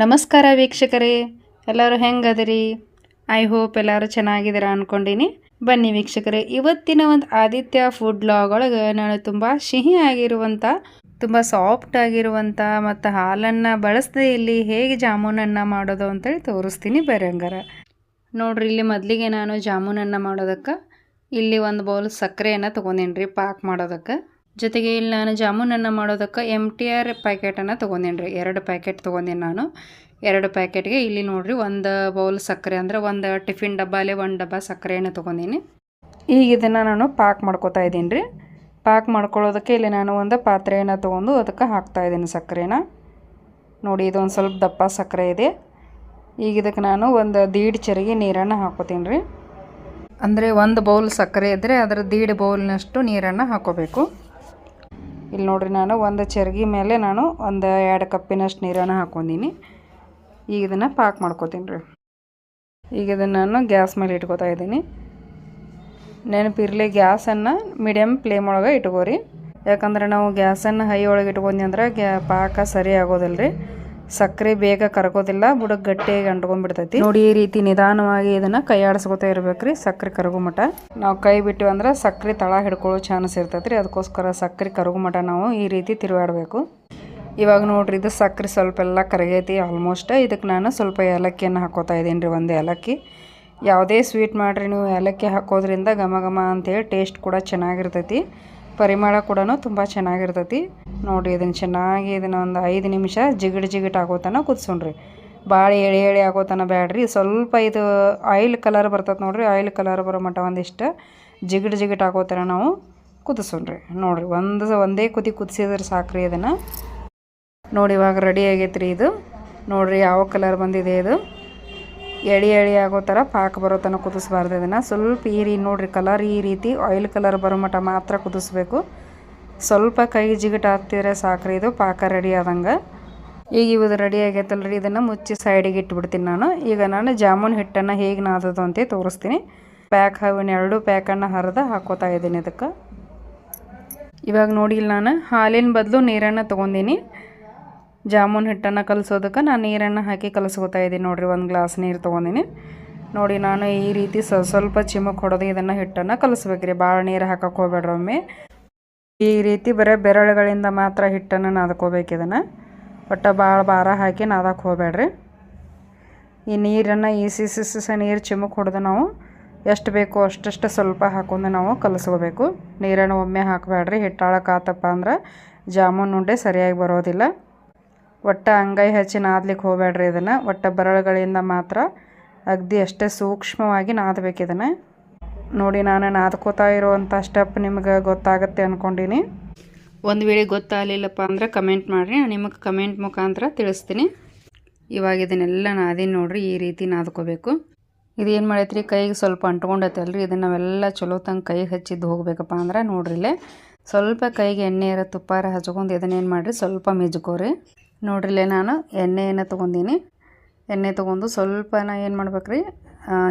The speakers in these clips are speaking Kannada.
ನಮಸ್ಕಾರ ವೀಕ್ಷಕರೇ. ಎಲ್ಲರೂ ಹೆಂಗದಿರಿ? ಐ ಹೋಪ್ ಎಲ್ಲರೂ ಚೆನ್ನಾಗಿದ್ದೀರಾ ಅನ್ಕೊಂಡಿನಿ. ಬನ್ನಿ ವೀಕ್ಷಕರೇ, ಇವತ್ತಿನ ಒಂದು ಆದಿತ್ಯ ಫುಡ್ ಲಾಗ್ ಒಳಗೆ ನಾನು ತುಂಬ ಸಿಹಿ ಆಗಿರುವಂಥ ತುಂಬ ಸಾಫ್ಟ್ ಆಗಿರುವಂಥ ಮತ್ತು ಹಾಲನ್ನು ಬಳಸದೆ ಇಲ್ಲಿ ಹೇಗೆ ಜಾಮೂನನ್ನು ಮಾಡೋದು ಅಂತೇಳಿ ತೋರಿಸ್ತೀನಿ ಬೇರೆ ಹಂಗಾರ. ನೋಡ್ರಿ, ಇಲ್ಲಿ ಮೊದಲಿಗೆ ನಾನು ಜಾಮೂನನ್ನು ಮಾಡೋದಕ್ಕೆ ಇಲ್ಲಿ ಒಂದು ಬೌಲ್ ಸಕ್ಕರೆಯನ್ನು ತೊಗೊಂಡೇನಿ ರೀ ಪಾಕ್ ಮಾಡೋದಕ್ಕೆ. ಜೊತೆಗೆ ಇಲ್ಲಿ ನಾನು ಜಾಮೂನನ್ನು ಮಾಡೋದಕ್ಕೆ ಎಂ ಟಿ ಆರ್ ಪ್ಯಾಕೆಟನ್ನು ತೊಗೊಂಡೇನಿ ರೀ, ಎರಡು ಪ್ಯಾಕೆಟ್ ತೊಗೊಂಡೇನಿ ನಾನು. ಎರಡು ಪ್ಯಾಕೆಟ್ಗೆ ಇಲ್ಲಿ ನೋಡಿರಿ ಒಂದು ಬೌಲ್ ಸಕ್ಕರೆ, ಅಂದರೆ ಒಂದು ಟಿಫಿನ್ ಡಬ್ಬ ಅಲ್ಲಿ ಒಂದು ಡಬ್ಬ ಸಕ್ಕರೆಯನ್ನು ತೊಗೊಂಡೀನಿ. ಈಗ ಇದನ್ನು ನಾನು ಪಾಕ್ ಮಾಡ್ಕೋತಾ ಇದ್ದೀನಿ ರೀ. ಪಾಕ್ ಮಾಡ್ಕೊಳ್ಳೋದಕ್ಕೆ ಇಲ್ಲಿ ನಾನು ಒಂದು ಪಾತ್ರೆಯನ್ನು ತೊಗೊಂಡು ಅದಕ್ಕೆ ಹಾಕ್ತಾ ಇದ್ದೀನಿ ಸಕ್ಕರೆನ. ನೋಡಿ, ಇದೊಂದು ಸ್ವಲ್ಪ ದಪ್ಪ ಸಕ್ಕರೆ ಇದೆ. ಈಗ ಇದಕ್ಕೆ ನಾನು ಒಂದು ದೀಡ್ ಚರಿಗೆ ನೀರನ್ನು ಹಾಕೋತೀನಿ ರೀ. ಅಂದರೆ ಒಂದು ಬೌಲ್ ಸಕ್ಕರೆ ಇದ್ದರೆ ಅದರ ದೀಡ್ ಬೌಲ್ನಷ್ಟು ನೀರನ್ನು ಹಾಕೋಬೇಕು ಇಲ್ಲಿ ನೋಡಿರಿ ನಾನು ಒಂದು ಚರ್ಗಿ ಮೇಲೆ ನಾನು ಒಂದು ಎರಡು ಕಪ್ಪಿನಷ್ಟು ನೀರನ್ನು ಹಾಕ್ಕೊಂಡೀನಿ. ಈಗ ಇದನ್ನು ಪಾಕ್ ಮಾಡ್ಕೋತೀನಿ ರೀ. ಈಗ ಇದನ್ನು ನಾನು ಗ್ಯಾಸ್ ಮೇಲೆ ಇಟ್ಕೋತಾ ಇದ್ದೀನಿ. ನೆನಪಿರಲಿ ಗ್ಯಾಸನ್ನು ಮೀಡಿಯಮ್ ಫ್ಲೇಮ್ ಒಳಗೆ ಇಟ್ಕೋರಿ. ಯಾಕಂದ್ರೆ ನಾವು ಗ್ಯಾಸನ್ನು ಹೈ ಒಳಗೆ ಇಟ್ಕೊಂಡಿ ಅಂದ್ರೆ ಗ್ಯಾ ಪಾಕ ಸರಿ ಆಗೋದಿಲ್ಲ ರೀ ಸಕ್ಕರೆ ಬೇಗ ಕರಗೋದಿಲ್ಲ ಬುಡಕ್ಕೆ ಗಟ್ಟಿಯಾಗಿ ಅಂಟ್ಕೊಂಡ್ಬಿಡ್ತೈತಿ. ನೋಡಿ ಈ ರೀತಿ ನಿಧಾನವಾಗಿ ಇದನ್ನ ಕೈ ಆಡಿಸ್ಕೊತಾ ಇರ್ಬೇಕ್ರಿ ಸಕ್ಕರೆ ಕರಗೋ ಮಠ. ನಾವು ಕೈ ಬಿಟ್ಟು ಅಂದ್ರೆ ಸಕ್ಕರೆ ತಳ ಹಿಡ್ಕೊಳ್ಳೋ ಚಾನ್ಸ್ ಇರ್ತೈತ್ರಿ ರೀ ಅದಕ್ಕೋಸ್ಕರ ಸಕ್ಕರೆ ಕರಗೋ ಮಠ ನಾವು ಈ ರೀತಿ ತಿರುವಾಡಬೇಕು ಇವಾಗ ನೋಡ್ರಿ ಇದು ಸಕ್ಕರೆ ಸ್ವಲ್ಪ ಎಲ್ಲ ಕರಗೈತಿ ಆಲ್ಮೋಸ್ಟ್ ಇದಕ್ಕೆ ನಾನು ಸ್ವಲ್ಪ ಏಲಕ್ಕಿಯನ್ನು ಹಾಕೋತಾ ಇದ್ದೀನಿ ರೀ ಒಂದು ಏಲಕ್ಕಿ. ಯಾವುದೇ ಸ್ವೀಟ್ ಮಾಡಿರಿ ನೀವು ಏಲಕ್ಕಿ ಹಾಕೋದ್ರಿಂದ ಘಮ ಘಮ ಅಂತೇಳಿ ಟೇಸ್ಟ್ ಕೂಡ ಚೆನ್ನಾಗಿರ್ತೈತಿ. ಪರಿಮಳ ಕೂಡ ತುಂಬ ಚೆನ್ನಾಗಿರ್ತೈತಿ. ನೋಡಿ, ಇದನ್ನು ಚೆನ್ನಾಗಿ ಇದನ್ನು ಒಂದು ಐದು ನಿಮಿಷ ಜಿಗಿಟ್ ಜಿಗಿಟ್ ಆಗೋತನ ಕುದಿಸೋಣ್ರಿ. ಭಾಳ ಎಳೆ ಎಳೆ ಆಗೋತನ ಬ್ಯಾಡ್ರಿ. ಸ್ವಲ್ಪ ಇದು ಆಯಿಲ್ ಕಲರ್ ಬರ್ತೈತೆ ನೋಡ್ರಿ. ಆಯಿಲ್ ಕಲರ್ ಬರೋ ಮಟ್ಟ ಒಂದಿಷ್ಟು ಜಿಗಿಟ್ ಜಿಗಿಟ್ ಆಗೋತನ ನಾವು ಕುದಿಸೋಣ್ರಿ. ನೋಡಿರಿ, ಒಂದು ಒಂದೇ ಕುದಿ ಕುದಿಸಿದ್ರೆ ಸಾಕ್ರಿ ಇದನ್ನು. ನೋಡಿ, ಇವಾಗ ರೆಡಿ ಆಗೈತೆ ರೀ ಇದು. ನೋಡಿರಿ, ಯಾವ ಕಲರ್ ಬಂದಿದೆ ಇದು. ಎಳೆ ಎಳಿ ಆಗೋ ಥರ ಪಾಕ ಬರೋ ತನಕ ಕುದಿಸ್ಬಾರ್ದು ಇದನ್ನು. ಸ್ವಲ್ಪ ಈ ರೀ ನೋಡಿರಿ ಕಲರ್ ಈ ರೀತಿ ಆಯಿಲ್ ಕಲರ್ ಬರೋ ಮಟ್ಟ ಮಾತ್ರ ಕುದಿಸ್ಬೇಕು. ಸ್ವಲ್ಪ ಕೈ ಜಿಗಿಟ್ ಹಾಕ್ತಿದ್ರೆ ಸಾಕ್ರಿ, ಇದು ಪಾಕ ರೆಡಿ ಆದಂಗೆ. ಈಗ ಇವುದು ರೆಡಿ ಆಗೈತಲ್ಲ ರೀ ಇದನ್ನು ಮುಚ್ಚಿ ಸೈಡಿಗೆ ಇಟ್ಬಿಡ್ತೀನಿ ನಾನು. ಈಗ ನಾನು ಜಾಮೂನ್ ಹಿಟ್ಟನ್ನು ಹೇಗೆ ನಾದೋದು ಅಂತ ತೋರಿಸ್ತೀನಿ. ಪ್ಯಾಕ್ ಹವಿನ ಎರಡು ಪ್ಯಾಕನ್ನು ಹರಿದು ಹಾಕೋತಾ ಇದ್ದೀನಿ ಇದಕ್ಕೆ. ಇವಾಗ ನೋಡಿ ನಾನು, ಹಾಲಿನ ಬದಲು ನೀರನ್ನು ತೊಗೊಂಡಿನಿ. ಜಾಮೂನ್ ಹಿಟ್ಟನ್ನು ಕಲಸೋದಕ್ಕೆ ನಾನು ನೀರನ್ನು ಹಾಕಿ ಕಲಸ್ಕೊತಾ ಇದ್ದೀನಿ ನೋಡಿರಿ, ಒಂದು ಗ್ಲಾಸ್ ನೀರು ತೊಗೊಂಡಿನಿ. ನೋಡಿ ನಾನು ಈ ರೀತಿ ಸ, ಸ್ವಲ್ಪ ಚಿಮಕ್ ಹೊಡೆದು ಇದನ್ನು ಹಿಟ್ಟನ್ನು ಕಲಿಸ್ಬೇಕ್ರಿ ಭಾಳ ನೀರು ಹಾಕಕ್ಕೆ ಹೋಗ್ಬೇಡ್ರಿ ಒಮ್ಮೆ. ಈ ರೀತಿ ಬರೀ ಬೆರಳುಗಳಿಂದ ಮಾತ್ರ ಹಿಟ್ಟನ್ನು ನಾದ್ಕೋಬೇಕು ಇದನ್ನು. ಒಟ್ಟು ಭಾಳ ಭಾರ ಹಾಕಿ ನಾದಕ್ಕೆ ಹೋಗ್ಬೇಡ್ರಿ. ಈ ನೀರನ್ನು ಈ ಸಿಸಿ ಸಿಸ ನೀರು ಚಿಮಕ್ ಹೊಡೆದು ನಾವು ಎಷ್ಟು ಬೇಕೋ ಅಷ್ಟಷ್ಟು ಸ್ವಲ್ಪ ಹಾಕೊಂಡು ನಾವು ಕಲಸ್ಕೋಬೇಕು. ನೀರನ್ನು ಒಮ್ಮೆ ಹಾಕಬೇಡ್ರಿ ಹಿಟ್ಟಾಳಕ್ಕಾತಪ್ಪ ಅಂದ್ರೆ ಜಾಮೂನ್ ಉಂಡೆ ಸರಿಯಾಗಿ ಬರೋದಿಲ್ಲ. ಒಟ್ಟು ಅಂಗೈ ಹಚ್ಚಿ ನಾದ್ಲಿಕ್ಕೆ ಹೋಗಬೇಡ್ರಿ ಇದನ್ನು. ಒಟ್ಟು ಬರಳುಗಳಿಂದ ಮಾತ್ರ ಅಗ್ದಿ ಅಷ್ಟೇ ಸೂಕ್ಷ್ಮವಾಗಿ ನಾದಬೇಕು ಇದನ್ನು. ನೋಡಿ ನಾನು ನಾದ್ಕೋತಾ ಇರುವಂಥ ಸ್ಟೆಪ್ ನಿಮ್ಗೆ ಗೊತ್ತಾಗುತ್ತೆ ಅಂದ್ಕೊಂಡೀನಿ ಒಂದು ವೇಳೆ ಗೊತ್ತಾಗಲಿಲ್ಲಪ್ಪ ಅಂದ್ರೆ ಕಮೆಂಟ್ ಮಾಡಿರಿ. ನಿಮಗೆ ಕಮೆಂಟ್ ಮುಖಾಂತರ ತಿಳಿಸ್ತೀನಿ. ಇವಾಗ ಇದನ್ನೆಲ್ಲ ನಾದಿನ ನೋಡ್ರಿ, ಈ ರೀತಿ ನಾದ್ಕೋಬೇಕು. ಇದೇನು ಮಾಡೈತ್ರಿ? ಕೈಗೆ ಸ್ವಲ್ಪ ಅಂಟ್ಕೊಂಡೈತಲ್ರಿ. ಇದನ್ನು ನಾವೆಲ್ಲ ಚಲೋ ತಂಗೆ ಕೈಗೆ ಹಚ್ಚಿದ್ದು ಹೋಗ್ಬೇಕಪ್ಪ ಅಂದ್ರೆ ನೋಡ್ರಿ ಇಲ್ಲೇ. ಸ್ವಲ್ಪ ಕೈಗೆ ಎಣ್ಣೆ ಇರೋ ತುಪ್ಪಾರ ಹಚ್ಕೊಂಡು ಇದನ್ನೇನು ಮಾಡಿರಿ? ಸ್ವಲ್ಪ ಮಿಜ್ಕೋರಿ. ನೋಡ್ರಿಲ್ಲೇ ನಾನು ಎಣ್ಣೆಯನ್ನು ತೊಗೊಂಡೀನಿ. ಎಣ್ಣೆ ತೊಗೊಂಡು ಸ್ವಲ್ಪ ಏನು ಏನು ಮಾಡ್ಬೇಕ್ರಿ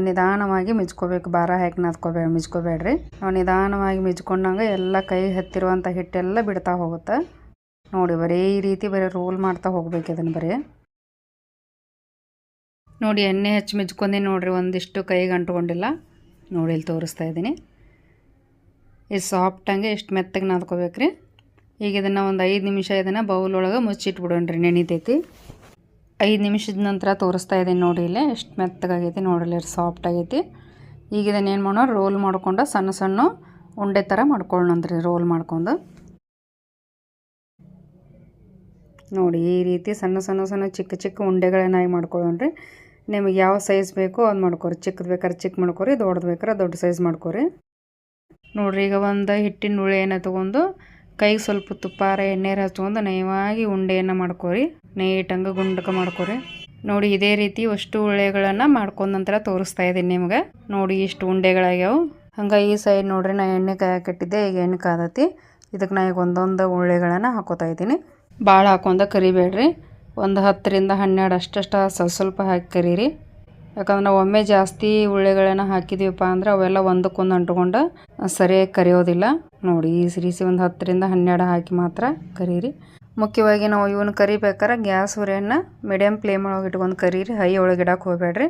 ನಿಧಾನವಾಗಿ ಮಿಜ್ಕೋಬೇಕು. ಭಾರ ಹಾಕಿ ನಾದ್ಕೋಬೇಡ ಮಿಜ್ಕೋಬೇಡ್ರಿ. ನಾವು ನಿಧಾನವಾಗಿ ಮಿಜ್ಕೊಂಡಂಗೆ ಎಲ್ಲ ಕೈ ಹತ್ತಿರುವಂಥ ಹಿಟ್ಟೆಲ್ಲ ಬಿಡ್ತಾ ಹೋಗುತ್ತೆ. ನೋಡಿ, ಬರೀ ಈ ರೀತಿ ಬರೀ ರೋಲ್ ಮಾಡ್ತಾ ಹೋಗ್ಬೇಕು ಇದನ್ನು ಬರೀ. ನೋಡಿ, ಎಣ್ಣೆ ಹಚ್ಚಿ ಮಿಜ್ಕೊಂಡೀನಿ ನೋಡಿರಿ, ಒಂದಿಷ್ಟು ಕೈಗೆ ಅಂಟ್ಕೊಂಡಿಲ್ಲ ನೋಡಿ, ಇಲ್ಲಿ ತೋರಿಸ್ತಾ ಇದ್ದೀನಿ. ಇದು ಸಾಫ್ಟಂಗೆ ಎಷ್ಟು ಮೆತ್ತಗೆ ನಾದ್ಕೋಬೇಕ್ರಿ. ಈಗ ಇದನ್ನು ಒಂದು ಐದು ನಿಮಿಷ ಇದನ್ನು ಬೌಲ್ ಒಳಗೆ ಮುಚ್ಚಿಟ್ಬಿಡೋಣ್ರಿ, ನೆನಿತೈತಿ. ಐದು ನಿಮಿಷದ ನಂತರ ತೋರಿಸ್ತಾ ಇದ್ದೀನಿ ನೋಡಿ ಇಲ್ಲೇ, ಎಷ್ಟು ಮೆತ್ತಗಾಗೈತಿ ಎಷ್ಟು ಸಾಫ್ಟ್ ಆಗೈತಿ. ಈಗ ಇದನ್ನು ಏನು ಮಾಡೋಣ ರೋಲ್ ಮಾಡ್ಕೊಂಡು ಸಣ್ಣ ಸಣ್ಣ ಉಂಡೆ ಥರ ಮಾಡ್ಕೊಳ್ಳೋಣಂದ್ರಿ ರೋಲ್ ಮಾಡ್ಕೊಂಡು. ನೋಡಿ, ಈ ರೀತಿ ಸಣ್ಣ ಸಣ್ಣ ಸಣ್ಣ ಚಿಕ್ಕ ಚಿಕ್ಕ ಉಂಡೆಗಳನ್ನಾಗಿ ಮಾಡ್ಕೊಳ್ಳೋಣ್ರಿ. ನಿಮಗೆ ಯಾವ ಸೈಜ್ ಬೇಕೋ ಅದು ಮಾಡ್ಕೋರಿ. ಚಿಕ್ಕದು ಬೇಕಾದ್ರೆ ಚಿಕ್ಕ ಮಾಡ್ಕೊರಿ, ದೊಡ್ಡದು ಬೇಕಾದ್ರೆ ದೊಡ್ಡ ಸೈಜ್ ಮಾಡ್ಕೊರಿ. ನೋಡಿರಿ, ಈಗ ಒಂದು ಹಿಟ್ಟಿನ ಉಳೆಯನ್ನು ತೊಗೊಂಡು ಕೈಗೆ ಸ್ವಲ್ಪ ತುಪ್ಪಾರ ಎಣ್ಣೆರು ಹಚ್ಕೊಂಡು ನಯವಾಗಿ ಉಂಡೆಯನ್ನು ಮಾಡ್ಕೊರಿ. ನೈಟಂಗೆ ಗುಂಡಕ ಮಾಡ್ಕೊರಿ. ನೋಡಿ, ಇದೇ ರೀತಿ ಅಷ್ಟು ಉಳ್ಳೆಗಳನ್ನು ಮಾಡ್ಕೊಂಡ ನಂತರ ತೋರಿಸ್ತಾ ಇದ್ದೀನಿ ನಿಮ್ಗೆ. ನೋಡಿ, ಇಷ್ಟು ಉಂಡೆಗಳಾಗ್ಯಾವು. ಹಂಗೆ ಈ ಸೈಡ್ ನೋಡ್ರಿ, ನಾ ಎಣ್ಣೆ ಕಾಯಕ್ಕಿಟ್ಟಿದ್ದೆ ಈಗ ಎಣ್ಣೆ ಕಾದತಿ. ಇದಕ್ಕೆ ನಾ ಈಗ ಒಂದೊಂದು ಉಳ್ಳೆಗಳನ್ನು ಹಾಕೋತಾ ಇದ್ದೀನಿ. ಭಾಳ ಹಾಕೊಂಡ ಕರಿಬೇಡ್ರಿ. ಒಂದು ಹತ್ತರಿಂದ ಹನ್ನೆರಡು ಅಷ್ಟಷ್ಟು ಸ್ವಲ್ಪ ಹಾಕಿ ಕರೀರಿ. ಯಾಕಂದ್ರೆ ನಾವು ಒಮ್ಮೆ ಜಾಸ್ತಿ ಉಳ್ಳೆಗಳನ್ನು ಹಾಕಿದೀವಪ್ಪ ಅಂದ್ರೆ ಅವೆಲ್ಲ ಒಂದಕ್ಕೊಂದು ಅಂಟ್ಕೊಂಡು ಸರಿಯಾಗಿ ಕರಿಯೋದಿಲ್ಲ. ನೋಡಿ, ಈ ಸಿರಿಸಿ ಒಂದು ಹತ್ತರಿಂದ ಹನ್ನೆರಡು ಹಾಕಿ ಮಾತ್ರ ಕರೀರಿ. ಮುಖ್ಯವಾಗಿ ನಾವು ಇವನ್ನ ಕರಿಬೇಕಾರೆ ಗ್ಯಾಸ್ ಉರಿಯನ್ನು ಮೀಡಿಯಮ್ ಫ್ಲೇಮ್ ಒಳಗೆ ಇಟ್ಕೊಂಡು ಕರೀರಿ. ಹೈ ಒಳಗೆ ಇಡಕ್ಕೆ ಹೋಗಬೇಡ್ರಿ.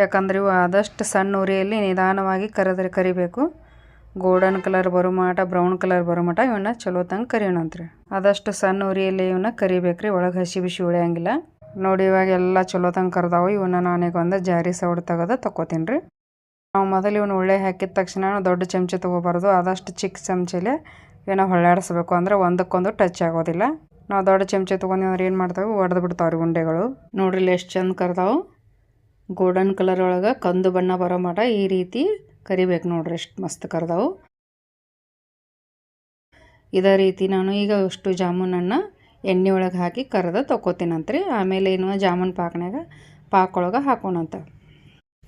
ಯಾಕಂದ್ರೆ ಇವು ಆದಷ್ಟು ಸಣ್ಣ ಉರಿಯಲ್ಲಿ ನಿಧಾನವಾಗಿ ಕರೆದ್ರೆ ಕರಿಬೇಕು. ಗೋಲ್ಡನ್ ಕಲರ್ ಬರೋ ಮಟ, ಬ್ರೌನ್ ಕಲರ್ ಬರೋ ಮಟ ಇವನ್ನ ಚಲೋ ತಂಗ ಕರಿಯೋಣಂತ್ರಿ. ಆದಷ್ಟು ಸಣ್ಣ ಉರಿಯಲ್ಲಿ ಇವನ್ನ ಕರಿಬೇಕ್ರಿ. ಒಳಗೆ ಹಸಿ ಬಿಸಿ ಉಳಿಯಂಗಿಲ್ಲ. ನೋಡಿ, ಇವಾಗ ಎಲ್ಲ ಚಲೋ ತಂಗ ಕರ್ದಾವು. ಇವನ್ನ ನಾನೀಗ ಒಂದು ಜಾರಿ ಸೌಡ್ ತೆಗೆದು ತಗೋತೀನಿ ರೀ. ನಾವು ಮೊದಲು ಇವನು ಉಳ್ಳೆ ಹಾಕಿದ ತಕ್ಷಣ ದೊಡ್ಡ ಚಮಚ ತೊಗೋಬಾರ್ದು. ಆದಷ್ಟು ಚಿಕ್ಕ ಚಮಚೆಲೆ ಏನೋ ಹೊಳ್ಳಾಡಿಸ್ಬೇಕು ಅಂದ್ರೆ ಒಂದಕ್ಕೊಂದು ಟಚ್ ಆಗೋದಿಲ್ಲ. ನಾವು ದೊಡ್ಡ ಚಮಚ ತೊಗೊಂಡು ಅಂದ್ರೆ ಏನು ಮಾಡ್ತಾವೆ? ಒಡೆದು ಬಿಡ್ತಾವ್ರಿ ಉಂಡೆಗಳು. ನೋಡ್ರಿ ಎಷ್ಟು ಚಂದ ಕರ್ದಾವು. ಗೋಲ್ಡನ್ ಕಲರ್ ಒಳಗೆ ಕಂದು ಬಣ್ಣ ಬರೋ ಮಟ ಈ ರೀತಿ ಕರಿಬೇಕು ನೋಡ್ರಿ, ಎಷ್ಟು ಮಸ್ತ್ ಕರ್ದಾವು. ಇದೇ ರೀತಿ ನಾನು ಈಗ ಅಷ್ಟು ಜಾಮೂನನ್ನು ಎಣ್ಣೆ ಒಳಗೆ ಹಾಕಿ ಕರೆದ ತೊಗೋತೀನಂತ್ರಿ ಆಮೇಲೆ ಏನು ಜಾಮೂನ್ ಪಾಕ್ನಾಗ ಪಾಕ್ ಒಳಗೆ ಹಾಕೋಣಂತ.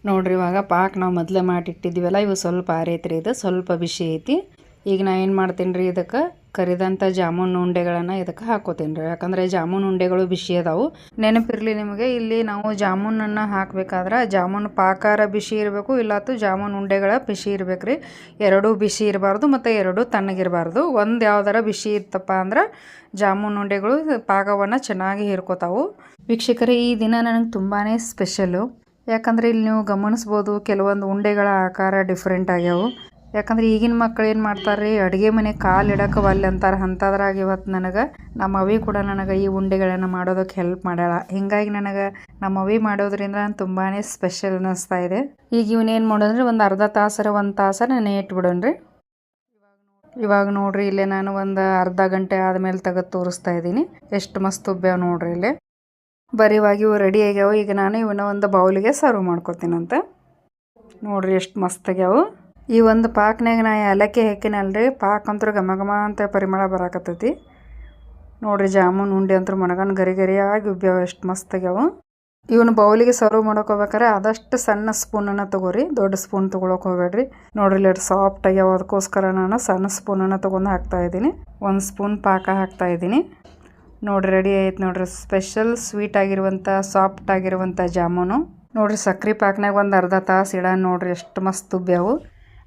ನೋಡ್ರಿ ಇವಾಗ ಪಾಕ್ ನಾವು ಮೊದಲೇ ಮಾಡಿಟ್ಟಿದ್ದೀವಲ್ಲ, ಇವು ಸ್ವಲ್ಪ ಆರೈತ್ರಿ ಇದು, ಸ್ವಲ್ಪ ಬಿಸಿ ಐತಿ. ಈಗ ನಾ ಏನು ಮಾಡ್ತೀನಿ ರೀ ಇದಕ್ಕೆ ಕರಿದಂಥ ಜಾಮೂನ್ ಉಂಡೆಗಳನ್ನು ಇದಕ್ಕೆ ಹಾಕೋತೀನಿ ರೀ ಯಾಕಂದರೆ ಜಾಮೂನ್ ಉಂಡೆಗಳು ಬಿಸಿ ಅದಾವು. ನೆನಪಿರಲಿ ನಿಮಗೆ, ಇಲ್ಲಿ ನಾವು ಜಾಮೂನನ್ನು ಹಾಕಬೇಕಾದ್ರೆ ಜಾಮೂನ್ ಪಾಕಾರ ಬಿಸಿ ಇರಬೇಕು, ಇಲ್ಲಾತು ಜಾಮೂನ್ ಉಂಡೆಗಳ ಬಿಸಿ ಇರಬೇಕು ರೀ ಎರಡೂ ಬಿಸಿ ಇರಬಾರ್ದು ಮತ್ತು ಎರಡೂ ತಣ್ಣಗಿರಬಾರ್ದು. ಒಂದು ಯಾವ್ದಾರ ಬಿಸಿ ಇತ್ತಪ್ಪ ಅಂದ್ರೆ ಜಾಮೂನ್ ಉಂಡೆಗಳು ಪಾಕವನ್ನು ಚೆನ್ನಾಗಿ ಹೀರ್ಕೋತಾವು. ವೀಕ್ಷಕರೇ, ಈ ದಿನ ನನಗೆ ತುಂಬಾ ಸ್ಪೆಷಲು. ಯಾಕಂದರೆ ಇಲ್ಲಿ ನೀವು ಗಮನಿಸ್ಬೋದು, ಕೆಲವೊಂದು ಉಂಡೆಗಳ ಆಕಾರ ಡಿಫ್ರೆಂಟ್ ಆಗ್ಯಾವು. ಯಾಕಂದ್ರೆ ಈಗಿನ ಮಕ್ಕಳು ಏನು ಮಾಡ್ತಾರೆ ರೀ ಅಡುಗೆ ಮನೆ ಕಾಲು ಇಡಕ್ಕೆ ಒಲ್ಲೆ ಅಂತಾರೆ, ಅಂಥದ್ರಾಗ ಇವತ್ತು ನನಗೆ ನಮ್ಮ ಅವಿ ಕೂಡ ನನಗೆ ಈ ಉಂಡೆಗಳನ್ನು ಮಾಡೋದಕ್ಕೆ ಹೆಲ್ಪ್ ಮಾಡ್ಯಾಳ. ಹಿಂಗಾಗಿ ನನಗೆ ನಮ್ಮ ಅವಿ ಮಾಡೋದ್ರಿಂದ ನಾನು ತುಂಬಾ ಸ್ಪೆಷಲ್ ಅನ್ನಿಸ್ತಾ ಇದೆ. ಈಗ ಇವನೇನು ಮಾಡೋದಂದ್ರೆ ಒಂದು ಅರ್ಧ ತಾಸರ ಒಂದು ತಾಸರ ನೆನೆ ಇಟ್ಬಿಡೋಣ್ರಿ. ಇವಾಗ ನೋಡ್ರಿ, ಇಲ್ಲೇ ನಾನು ಒಂದು ಅರ್ಧ ಗಂಟೆ ಆದಮೇಲೆ ತೆಗೆದು ತೋರಿಸ್ತಾ ಇದ್ದೀನಿ. ಎಷ್ಟು ಮಸ್ತ್ ಉಬ್ಬ್ಯಾವ ನೋಡ್ರಿ ಇಲ್ಲಿ. ಬರೀವಾಗಿ ಇವು ರೆಡಿ ಆಗ್ಯಾವ. ಈಗ ನಾನು ಇವನ್ನ ಒಂದು ಬೌಲಿಗೆ ಸರ್ವ್ ಮಾಡ್ಕೋತೀನಂತೆ. ನೋಡ್ರಿ ಎಷ್ಟು ಮಸ್ತ್ ಆಗ್ಯಾವು. ಈ ಒಂದು ಪಾಕ್ನಾಗ ನಾ ಏಲಕ್ಕಿ ಹಾಕಿನಲ್ರಿ, ಪಾಕ್ ಅಂತೂ ಘಮ ಘಮ ಅಂತ ಪರಿಮಳ ಬರಾಕತ್ತೈತಿ. ನೋಡ್ರಿ ಜಾಮೂನ್, ಉಂಡೆ ಅಂತೂ ಮಣಗನ್ ಗರಿ ಗರಿಯಾಗಿ ಉಬ್ಬ್ಯಾವ ಎಷ್ಟು ಮಸ್ತ್ ಆಗ್ಯಾವ. ಇವನು ಬೌಲಿಗೆ ಸರ್ವ್ ಮಾಡೋಕೆ ಹೋಗ್ಬೇಕಾರೆ ಆದಷ್ಟು ಸಣ್ಣ ಸ್ಪೂನನ್ನು ತಗೋರಿ, ದೊಡ್ಡ ಸ್ಪೂನ್ ತೊಗೊಳಕ್ಕೆ ಹೋಗ್ಬೇಡ್ರಿ. ನೋಡ್ರಿ ಇಲ್ಲಿ ಸಾಫ್ಟ್ ಆಗ್ಯಾವ ಅದಕ್ಕೋಸ್ಕರ ನಾನು ಸಣ್ಣ ಸ್ಪೂನನ್ನು ತೊಗೊಂಡು ಹಾಕ್ತಾ ಇದ್ದೀನಿ. ಒಂದು ಸ್ಪೂನ್ ಪಾಕ ಹಾಕ್ತಾ ಇದ್ದೀನಿ. ನೋಡ್ರಿ ರೆಡಿ ಆಯ್ತು ನೋಡ್ರಿ ಸ್ಪೆಷಲ್ ಸ್ವೀಟ್ ಆಗಿರುವಂಥ ಸಾಫ್ಟ್ ಆಗಿರುವಂಥ ಜಾಮೂನು. ನೋಡ್ರಿ ಸಕ್ರೆ ಪಾಕ್ನಾಗ ಒಂದು ಅರ್ಧ ತಾಸು ಇಡ ನೋಡ್ರಿ, ಎಷ್ಟು ಮಸ್ತ್ ಉಬ್ಬ್ಯಾವು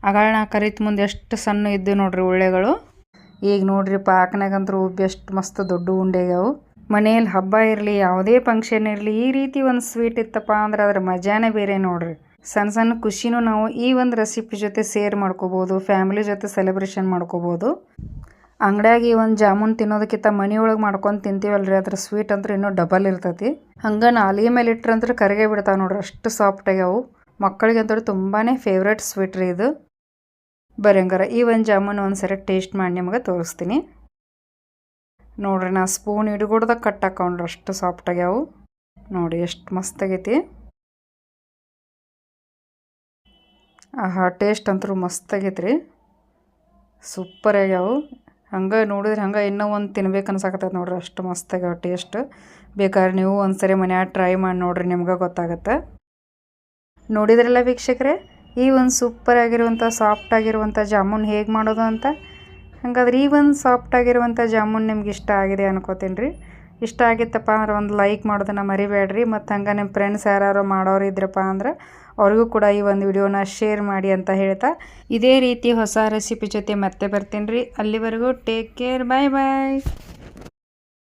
ಆಗಳ ನಾ ಕರಿತ ಮುಂದೆ ಎಷ್ಟು ಸಣ್ಣ ಇದ್ದು ನೋಡ್ರಿ ಉಳ್ಳೆಗಳು ಈಗ ನೋಡ್ರಿ ಪಾಕನಾಗಂತೂ ಎಷ್ಟು ಮಸ್ತ್ ದೊಡ್ಡ ಉಂಡೆ ಆಗ್ಯಾವು ಮನೇಲಿ ಹಬ್ಬ ಇರಲಿ, ಯಾವುದೇ ಫಂಕ್ಷನ್ ಇರಲಿ, ಈ ರೀತಿ ಒಂದು ಸ್ವೀಟ್ ಇತ್ತಪ್ಪ ಅಂದ್ರೆ ಅದ್ರ ಮಜಾನೇ ಬೇರೆ ನೋಡ್ರಿ. ಸಣ್ಣ ಸಣ್ಣ ಖುಷಿನೂ ನಾವು ಈ ಒಂದು ರೆಸಿಪಿ ಜೊತೆ ಸೇರ್ ಮಾಡ್ಕೋಬೋದು ಫ್ಯಾಮಿಲಿ ಜೊತೆ ಸೆಲೆಬ್ರೇಷನ್ ಮಾಡ್ಕೋಬೋದು. ಅಂಗಡಿಯಾಗ ಈ ಒಂದು ಜಾಮೂನ್ ತಿನ್ನೋದಕ್ಕಿಂತ ಮನೆಯೊಳಗೆ ಮಾಡ್ಕೊಂಡು ತಿಂತೀವಲ್ರಿ, ಅದ್ರ ಸ್ವೀಟ್ ಅಂದ್ರೆ ಇನ್ನೂ ಡಬಲ್ ಇರ್ತೈತಿ. ಹಂಗೆ ನಾಲಿ ಮೇಲೆ ಇಟ್ರಂದ್ರೆ ಕರಗೆ ಬಿಡ್ತಾವೆ ನೋಡ್ರಿ, ಅಷ್ಟು ಸಾಫ್ಟ್ ಆಗ್ಯಾವು. ಮಕ್ಕಳಿಗೆ ಅಂತೇಳಿ ತುಂಬಾ ಫೇವ್ರೇಟ್ ಸ್ವೀಟ್ ರೀ ಇದು. ಬರೀ ಹಂಗಾರ ಈ ಒಂದು ಜಾಮೂನ್ ಒಂದು ಸರಿ ಟೇಸ್ಟ್ ಮಾಡಿ ನಿಮಗೆ ತೋರಿಸ್ತೀನಿ. ನೋಡ್ರಿ, ನಾ ಸ್ಪೂನ್ ಹಿಡ್ಗುಡ್ದಾಗ ಕಟ್ ಹಾಕೊಂಡ್ರೆ ಅಷ್ಟು ಸಾಫ್ಟ್ ಆಗ್ಯಾವು. ನೋಡಿ, ಎಷ್ಟು ಮಸ್ತ್ ಆಗೈತಿ. ಆಹಾ ಟೇಸ್ಟ್ ಅಂತೂ ಮಸ್ತ್ ಆಗೈತೆ ರೀ ಸೂಪರ್ ಆಗ್ಯಾವು. ಹಂಗೆ ನೋಡಿದ್ರೆ ಹಂಗೆ ಇನ್ನೂ ಒಂದು ತಿನ್ಬೇಕು ಅನ್ಸಾಕತ್ತೈತೆ ನೋಡ್ರಿ, ಅಷ್ಟು ಮಸ್ತ್ ಆಗ್ಯಾವ ಟೇಸ್ಟ್ ಬೇಕಾದ್ರೆ ನೀವು ಒಂದು ಸರಿ ಮನ್ಯಾಗ ಟ್ರೈ ಮಾಡಿ ನೋಡ್ರಿ, ನಿಮ್ಗೆ ಗೊತ್ತಾಗತ್ತೆ. ನೋಡಿದ್ರಲ್ಲ ವೀಕ್ಷಕರೇ? ಈ ಒಂದು ಸೂಪರ್ ಆಗಿರುವಂಥ ಸಾಫ್ಟ್ ಆಗಿರುವಂಥ ಜಾಮೂನ್ ಹೇಗೆ ಮಾಡೋದು ಅಂತ? ಹಾಗಾದ್ರೆ ಈ ಒಂದು ಸಾಫ್ಟ್ ಆಗಿರುವಂಥ ಜಾಮೂನ್ ನಿಮ್ಗೆ ಇಷ್ಟ ಆಗಿದೆ ಅನ್ಕೋತೀನಿ ರೀ ಇಷ್ಟ ಆಗಿತ್ತಪ್ಪ ಅಂದ್ರೆ ಒಂದು ಲೈಕ್ ಮಾಡೋದನ್ನು ಮರಿಬೇಡ್ರಿ. ಮತ್ತು ಹಂಗೆ ನಿಮ್ಮ ಫ್ರೆಂಡ್ಸ್ ಯಾರು ಮಾಡೋರು ಇದ್ರಪ್ಪ ಅಂದ್ರೆ ಅವ್ರಿಗೂ ಕೂಡ ಈ ಒಂದು ವಿಡಿಯೋನ ಶೇರ್ ಮಾಡಿ ಅಂತ ಹೇಳ್ತಾ. ಇದೇ ರೀತಿ ಹೊಸ ರೆಸಿಪಿ ಜೊತೆ ಮತ್ತೆ ಬರ್ತೀನಿ ರೀ ಅಲ್ಲಿವರೆಗೂ ಟೇಕ್ ಕೇರ್ ಬಾಯ್ ಬಾಯ್